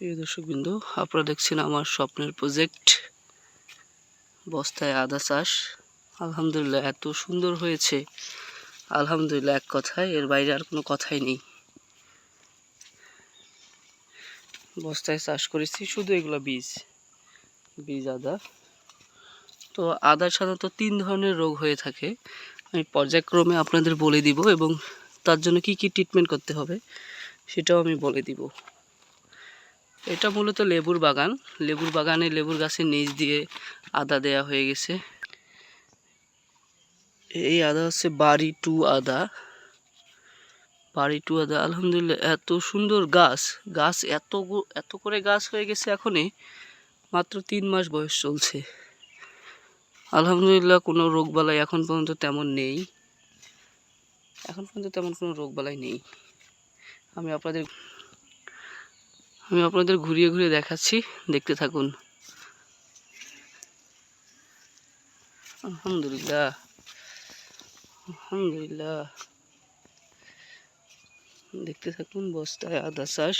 প্রিয় দর্শক বিন্দু আপনারা দেখছেন আমার স্বপ্নের প্রজেক্ট বস্তায় আদা চাষ। আলহামদুলিল্লাহ, এত সুন্দর হয়েছে। আলহামদুলিল্লাহ, এক কথায়, এর বাইরে আর কোনো কথাই নেই। বস্তায় চাষ করেছি, শুধু এগুলো বীজ বীজ, আদা। তো আদা সাধারণত তিন ধরনের রোগ হয়ে থাকে। আমি পর্যায়ক্রমে আপনাদের বলে দিব এবং তার জন্য কি কি ট্রিটমেন্ট করতে হবে, সেটাও আমি বলে দিব। এটা মূলত লেবুর বাগান। লেবুর বাগানে লেবুর গাছের নিচ দিয়ে আদা দেয়া হয়ে গেছে। এই আদা হচ্ছে বাড়ি টু আদা। বাড়ি টু আদা, আলহামদুলিল্লাহ, এত সুন্দর গাছ। গাছ এত এত করে গাছ হয়ে গেছে এখনই, মাত্র তিন মাস বয়স চলছে। আলহামদুলিল্লাহ, কোনো রোগবালাই এখন পর্যন্ত তেমন নেই। এখন পর্যন্ত তেমন কোনো রোগবালাই নেই। আমি আপনাদের আমি আপনাদের ঘুরিয়ে ঘুরিয়ে দেখাচ্ছি। দেখতে থাকুন। আলহামদুলিল্লাহ। আলহামদুলিল্লাহ। দেখতে থাকুন বস্তায় আদা চাষ।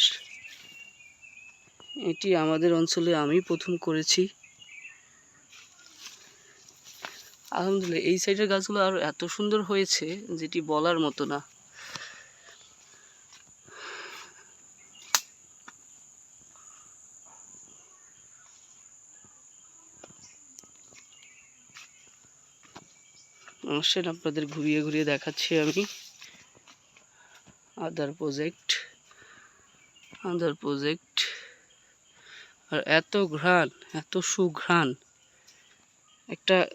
এটি আমাদের অঞ্চলে আমি প্রথম করেছি। আলহামদুলিল্লাহ, এই সাইডের গাছগুলো আর এত সুন্দর হয়েছে, যেটি বলার মতো না। আসেন, আপনাদের ঘুরিয়ে ঘুরিয়ে দেখাচ্ছি আমি। আদার প্রজেক্ট আদার প্রজেক্ট আর এত ঘ্রাণ, এত সুঘ্রাণ। একটা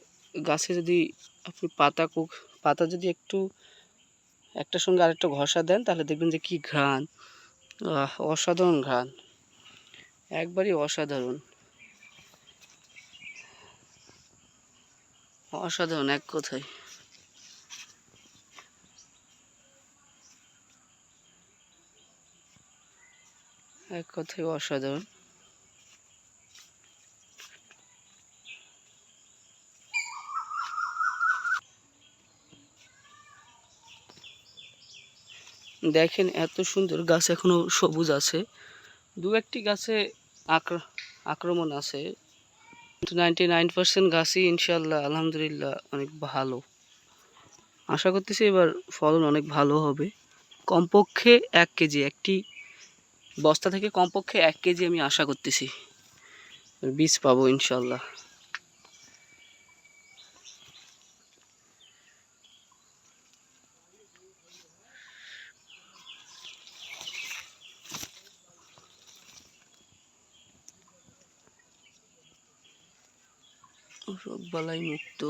গাছে যদি আপনি পাতা কুক পাতা যদি একটু, একটার সঙ্গে আরেকটা ঘষা দেন, তাহলে দেখবেন যে কি ঘ্রাণ। অসাধারণ ঘ্রাণ। একবারই অসাধারণ। অসাধারণ এক কথায়। এক কথায় অসাধারণ। দেখেন এত সুন্দর গাছ এখনও সবুজ আছে। দু একটি গাছে আক্র- আক্রমণ আছে। কিন্তু নাইনটি নাইন পার্সেন্ট গাছই ইনশাল্লাহ আলহামদুলিল্লাহ অনেক ভালো। আশা করতেছি এবার ফলন অনেক ভালো হবে। কমপক্ষে এক কেজি, একটি বস্তা থেকে কমপক্ষে এক কেজি আমি আশা করতেছি। বীজ পাবো ইনশাল্লাহ রোগবালাই মুক্ত।